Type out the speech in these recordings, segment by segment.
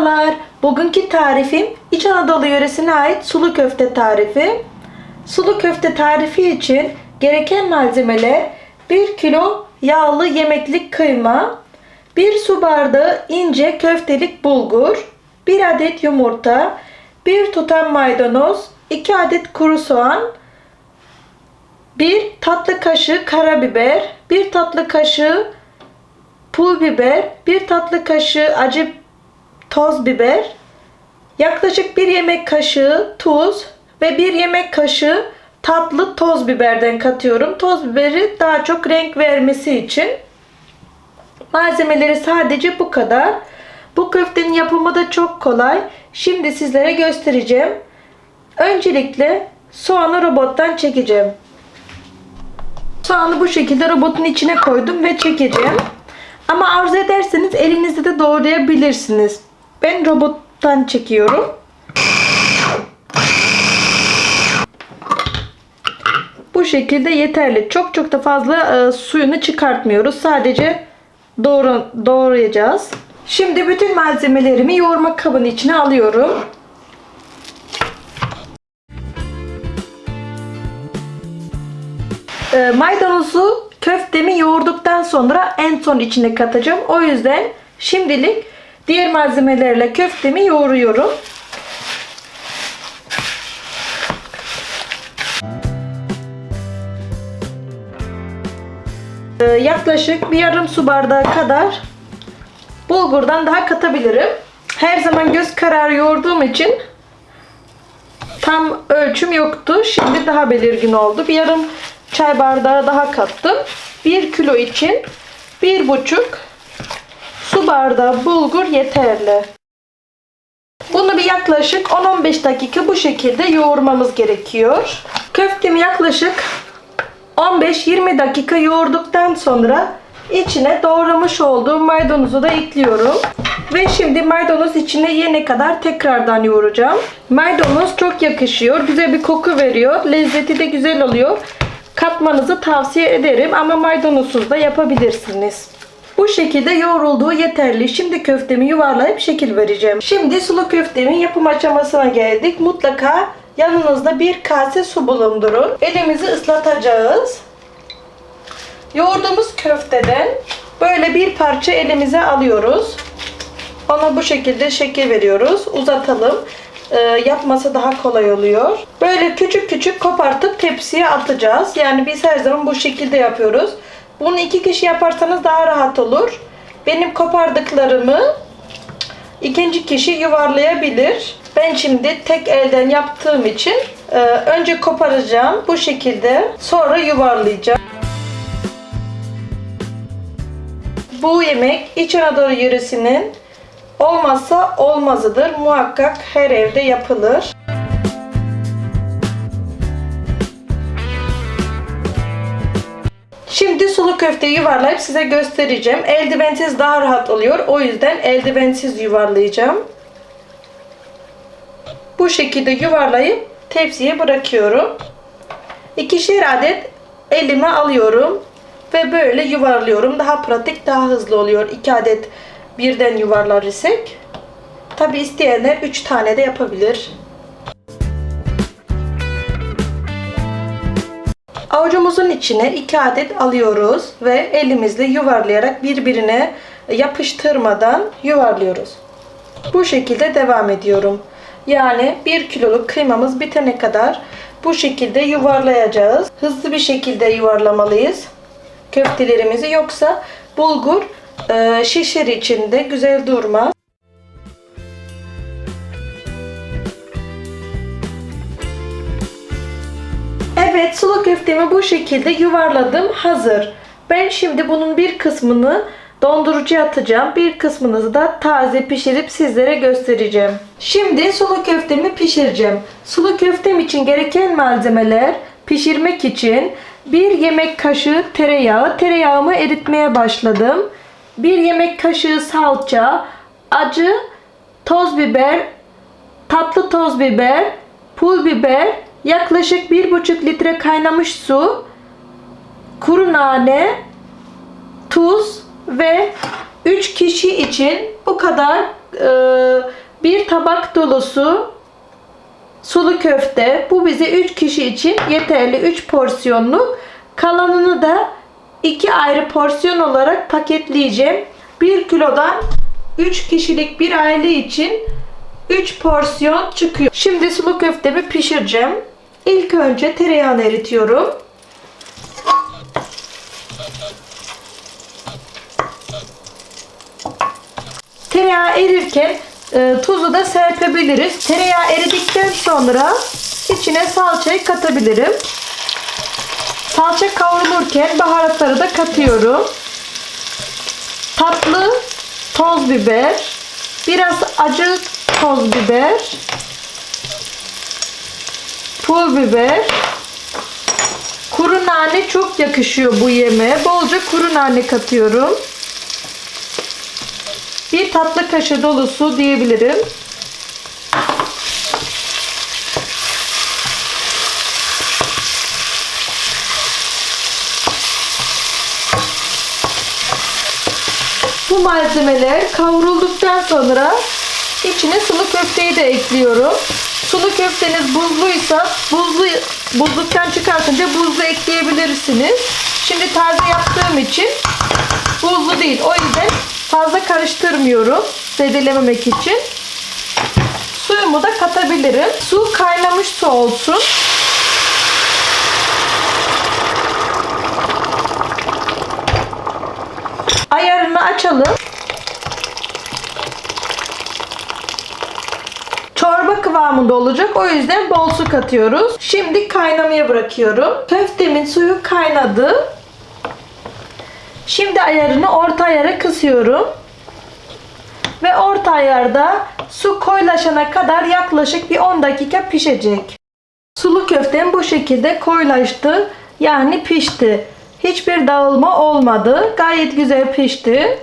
Merhabalar. Bugünkü tarifim İç Anadolu yöresine ait sulu köfte tarifi. Sulu köfte tarifi için gereken malzemeler 1 kilo yağlı yemeklik kıyma, 1 su bardağı ince köftelik bulgur, 1 adet yumurta, 1 tutam maydanoz, 2 adet kuru soğan, 1 tatlı kaşığı karabiber, 1 tatlı kaşığı pul biber, 1 tatlı kaşığı acı toz biber, yaklaşık 1 yemek kaşığı tuz ve 1 yemek kaşığı tatlı toz biberden katıyorum. Toz biberi daha çok renk vermesi için. Malzemeleri sadece bu kadar. Bu köftenin yapımı da çok kolay. Şimdi sizlere göstereceğim. Öncelikle soğanı robottan çekeceğim. Soğanı bu şekilde robotun içine koydum ve çekeceğim. Ama arzu ederseniz elinizde de doğrayabilirsiniz. Ben robottan çekiyorum. Bu şekilde yeterli. Çok çok da fazla e, suyunu çıkartmıyoruz. Sadece doğru, doğrayacağız. Şimdi bütün malzemelerimi yoğurma kabının içine alıyorum. E, maydanozu köftemi yoğurduktan sonra en son içine katacağım. O yüzden şimdilik diğer malzemelerle köftemi yoğuruyorum. E, yaklaşık bir yarım su bardağı kadar bulgurdan daha katabilirim. Her zaman göz kararı yoğurduğum için tam ölçüm yoktu. Şimdi daha belirgin oldu. Bir yarım çay bardağı daha kattım. 1 kilo için 1,5 su bardağı bulgur yeterli. Bunu bir yaklaşık 10-15 dakika bu şekilde yoğurmamız gerekiyor. Köftemi yaklaşık 15-20 dakika yoğurduktan sonra içine doğramış olduğum maydanozu da ekliyorum. Ve şimdi maydanoz içine yene kadar tekrardan yoğuracağım. Maydanoz çok yakışıyor. Güzel bir koku veriyor. Lezzeti de güzel oluyor. Katmanızı tavsiye ederim ama maydanozsuz da yapabilirsiniz. Bu şekilde yoğrulduğu yeterli. Şimdi köftemi yuvarlayıp şekil vereceğim. Şimdi sulu köftemin yapım aşamasına geldik. Mutlaka yanınızda bir kase su bulundurun. Elimizi ıslatacağız. Yoğurduğumuz köfteden böyle bir parça elimize alıyoruz. Ona bu şekilde şekil veriyoruz. Uzatalım. Ee, yapması daha kolay oluyor. Böyle küçük küçük kopartıp tepsiye atacağız. Yani biz her zaman bu şekilde yapıyoruz. Bunu iki kişi yaparsanız daha rahat olur. Benim kopardıklarımı ikinci kişi yuvarlayabilir. Ben şimdi tek elden yaptığım için e, önce koparacağım bu şekilde. Sonra yuvarlayacağım. Bu yemek İç Anadolu yöresinin olmazsa olmazıdır. Muhakkak her evde yapılır. Şimdi sulu köfteyi yuvarlayıp size göstereceğim. Eldivensiz daha rahat oluyor. O yüzden eldivensiz yuvarlayacağım. Bu şekilde yuvarlayıp tepsiye bırakıyorum. İkişer adet elime alıyorum ve böyle yuvarlıyorum. Daha pratik, daha hızlı oluyor. 2 adet birden yuvarlar isek. Tabi isteyenler 3 tane de yapabilir. Avucumuzun içine 2 adet alıyoruz ve elimizle yuvarlayarak birbirine yapıştırmadan yuvarlıyoruz. Bu şekilde devam ediyorum. Yani 1 kiloluk kıymamız bitene kadar bu şekilde yuvarlayacağız. Hızlı bir şekilde yuvarlamalıyız köftelerimizi yoksa bulgur e, şişer içinde güzel durmaz. Sulu köftemi bu şekilde yuvarladım hazır. Ben şimdi bunun bir kısmını dondurucuya atacağım. Bir kısmını da taze pişirip sizlere göstereceğim. Şimdi sulu köftemi pişireceğim. Sulu köftem için gereken malzemeler pişirmek için 1 yemek kaşığı tereyağı. Tereyağımı eritmeye başladım. 1 yemek kaşığı salça, acı, toz biber, tatlı toz biber, pul biber, yaklaşık 1,5 litre kaynamış su, kuru nane, tuz ve 3 kişi için bu kadar e, bir tabak dolusu sulu köfte. Bu bize 3 kişi için yeterli 3 porsiyonluk. Kalanını da 2 ayrı porsiyon olarak paketleyeceğim. 1 kilodan 3 kişilik bir aile için 3 porsiyon çıkıyor. Şimdi sulu köftemi pişireceğim. İlk önce tereyağını eritiyorum. Tereyağı erirken e, tuzu da serpebiliriz. Tereyağı eridikten sonra içine salçayı katabilirim. Salça kavrulurken baharatları da katıyorum. Tatlı toz biber, biraz acı toz biber, pul biber, kuru nane çok yakışıyor bu yemeğe. Bolca kuru nane katıyorum. Bir tatlı kaşığı dolusu diyebilirim. Bu malzemeler kavrulduktan sonra içine sulu köfteyi de ekliyorum. Sulu köfteniz buzluysa buzlu buzluktan çıkartınca buzlu ekleyebilirsiniz. Şimdi taze yaptığım için buzlu değil. O yüzden fazla karıştırmıyorum zedelememek için. Suyumu da katabilirim. Su kaynamış su olsun. Ayarını açalım. Çorba kıvamında olacak. O yüzden bol su katıyoruz. Şimdi kaynamaya bırakıyorum. Köftemin suyu kaynadı. Şimdi ayarını orta ayara kısıyorum. Ve orta ayarda su koyulaşana kadar yaklaşık bir 10 dakika pişecek. Sulu köftem bu şekilde koyulaştı. Yani pişti. Hiçbir dağılma olmadı. Gayet güzel pişti.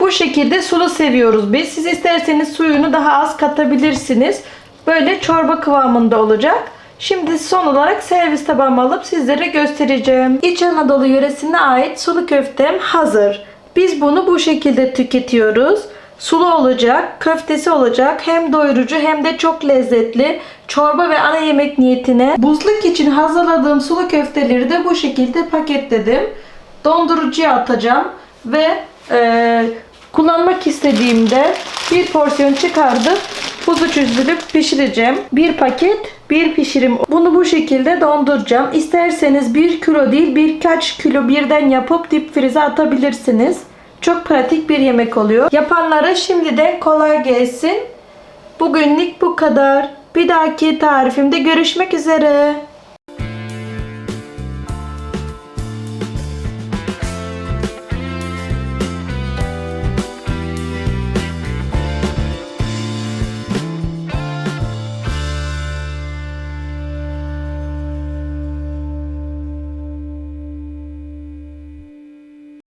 Bu şekilde sulu seviyoruz biz. Siz isterseniz suyunu daha az katabilirsiniz. Böyle çorba kıvamında olacak. Şimdi son olarak servis tabağıma alıp sizlere göstereceğim. İç Anadolu yöresine ait sulu köftem hazır. Biz bunu bu şekilde tüketiyoruz. Sulu olacak, köftesi olacak. Hem doyurucu hem de çok lezzetli. Çorba ve ana yemek niyetine buzluk için hazırladığım sulu köfteleri de bu şekilde paketledim. Dondurucuya atacağım ve e, kullanmak istediğimde bir porsiyon çıkardıp buzu çözülüp pişireceğim. Bir paket bir pişirim. Bunu bu şekilde donduracağım. İsterseniz bir kilo değil birkaç kilo birden yapıp dip frize atabilirsiniz. Çok pratik bir yemek oluyor. Yapanlara şimdiden kolay gelsin. Bugünlük bu kadar. Bir dahaki tarifimde görüşmek üzere.